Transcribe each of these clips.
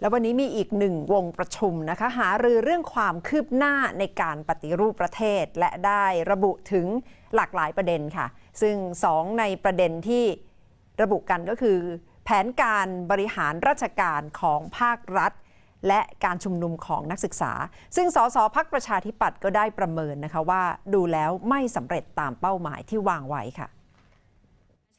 แล้ววันนี้มีอีกหนึ่งวงประชุมนะคะ หารือเรื่องความคืบหน้าในการปฏิรูปประเทศ และได้ระบุถึงหลากหลายประเด็นค่ะ ซึ่งสองในประเด็นที่ระบุกันก็คือ แผนการบริหารราชการของภาครัฐ และการชุมนุมของนักศึกษา ซึ่งสสพักประชาธิปัตย์ก็ได้ประเมินนะคะว่าดูแล้วไม่สำเร็จตามเป้าหมายที่วางไว้ค่ะประ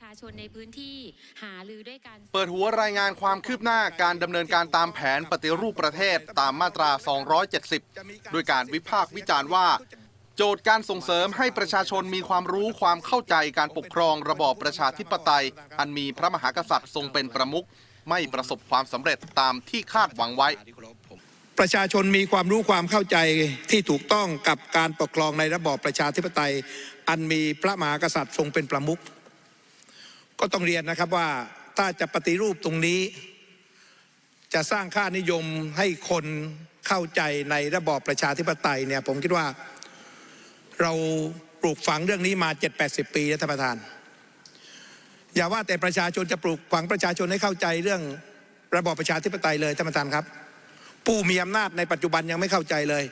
ชาชนในพื้นที่หาลือด้วยกันเปิดหัวรายงานความคืบหน้าการดำเนินการตามแผนปฏิรูปประเทศตามมาตรา 270 ด้วยการวิพากษ์วิจารณ์ว่า โจทย์การส่งเสริมให้ประชาชนมีความรู้ความเข้าใจการปกครองระบอบประชาธิปไตย อันมีพระมหากษัตริย์ทรงเป็นประมุขไม่ประสบความสำเร็จตามที่คาดหวังไว้ ประชาชนมีความรู้ความเข้าใจที่ถูกต้องกับการปกครองในระบอบประชาธิปไตย อันมีพระมหากษัตริย์ทรงเป็นประมุข ก็ต้องเรียนนะครับว่าถ้าจะปฏิรูปตรงนี้ จะสร้างค่านิยมให้คนเข้าใจในระบอบประชาธิปไตยเนี่ยผมคิดว่าเราปลูกฝังเรื่องนี้มา7-80 ปีแล้วท่านประธาน อย่าว่าแต่ประชาชนจะปลูกฝังประชาชนให้เข้าใจเรื่องระบอบประชาธิปไตยเลยท่านประธานครับ ผู้มีอำนาจในปัจจุบันยังไม่เข้าใจเลย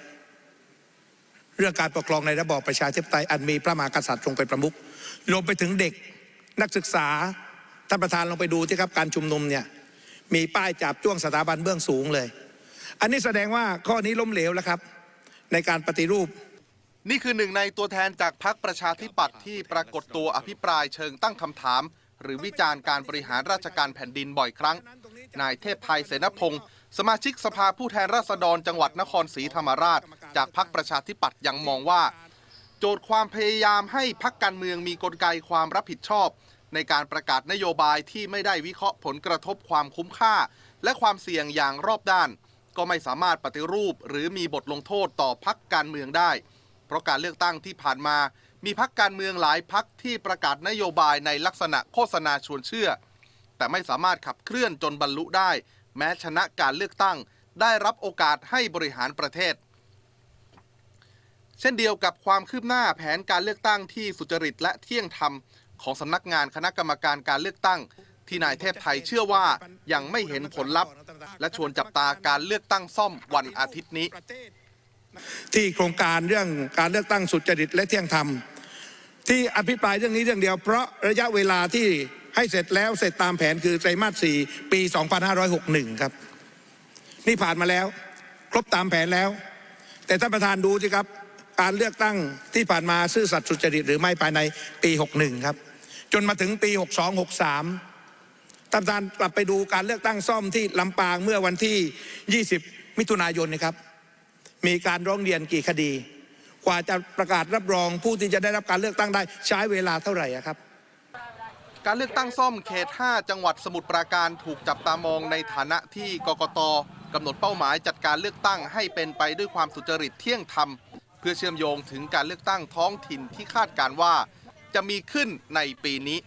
เรื่องการปกครองในระบอบประชาธิปไตยอันมีพระมหากษัตริย์ทรงเป็นประมุขรวมไปถึงเด็ก นักศึกษาท่านประธานลงไปดูที่ครับการชุมนุมเนี่ยมีป้ายจับจ้วงสถาบันเบื้องสูงเลย อันนี้แสดงว่าข้อนี้ล้มเหลวแล้วครับ ในการปฏิรูป นี่คือหนึ่งในตัวแทนจากพรรคประชาธิปัตย์ที่ปรากฏตัวอภิปรายเชิงตั้งคำถาม หรือวิจารณ์การบริหารราชการแผ่นดินบ่อยครั้ง นายเทพไทยเสนพงศ์สมาชิกสภาผู้แทนราษฎรจังหวัดนครศรีธรรมราช จากพรรคประชาธิปัตย์ยังมองว่า โจทย์ความพยายามให้พรรคการเมืองมีกลไกความรับผิดชอบ ในการประกาศนโยบายที่ไม่ได้วิเคราะห์ผลกระทบความคุ้มค่า และความเสี่ยงอย่างรอบด้าน ก็ไม่สามารถปฏิรูป หรือมีบทลงโทษต่อพรรคการเมืองได้ เพราะการเลือกตั้งที่ผ่านมา มีพรรคการเมืองหลายพรรคที่ประกาศนโยบายในลักษณะโฆษณาชวนเชื่อ แต่ไม่สามารถขับเคลื่อนจนบรรลุได้ แม้ชนะการเลือกตั้ง ได้รับโอกาสให้บริหารประเทศ เช่นเดียวกับความคืบหน้าแผนการเลือกตั้งที่สุจริตและเที่ยงธรรมของสำนักงานคณะกรรมการการเลือกตั้ง ที่นายเทพไทยเชื่อว่ายังไม่เห็นผลลัพธ์ และชวนจับตาการเลือกตั้งซ่อมวันอาทิตย์นี้ ที่โครงการเรื่องการเลือกตั้งสุจริตและเที่ยงธรรม ที่อภิปรายเรื่องนี้เรื่องเดียว เพราะระยะเวลาที่ให้เสร็จแล้วเสร็จตามแผนคือไตรมาส 4 ปี 2561 ครับ นี่ผ่านมาแล้ว ครบตามแผนแล้ว แต่ท่านประธานดูสิครับ การเลือกตั้งที่ผ่านมาซื่อสัตย์สุจริตหรือไม่ภายในปี 61 ครับ จนมาถึงปี 62 63ท่านประธานกลับไปดูการเลือกตั้งซ่อมที่ลำปางเมื่อวันที่ 20 มิถุนายนนะครับ มีการร้องเรียนกี่คดี กว่าจะประกาศรับรองผู้ที่จะได้รับการเลือกตั้งได้ใช้เวลาเท่าไหร่ครับการเลือกตั้งซ่อมเขต 5 จังหวัดสมุทรปราการถูกจับตามองในฐานะที่กกตกำหนดเป้าหมายจัดการเลือกตั้งให้เป็นไปด้วยความสุจริตเที่ยงธรรม พื่อเชื่อมโยงถึงการเลือกตั้งท้องถิ่นที่คาดการว่าจะมีขึ้นในปีนี้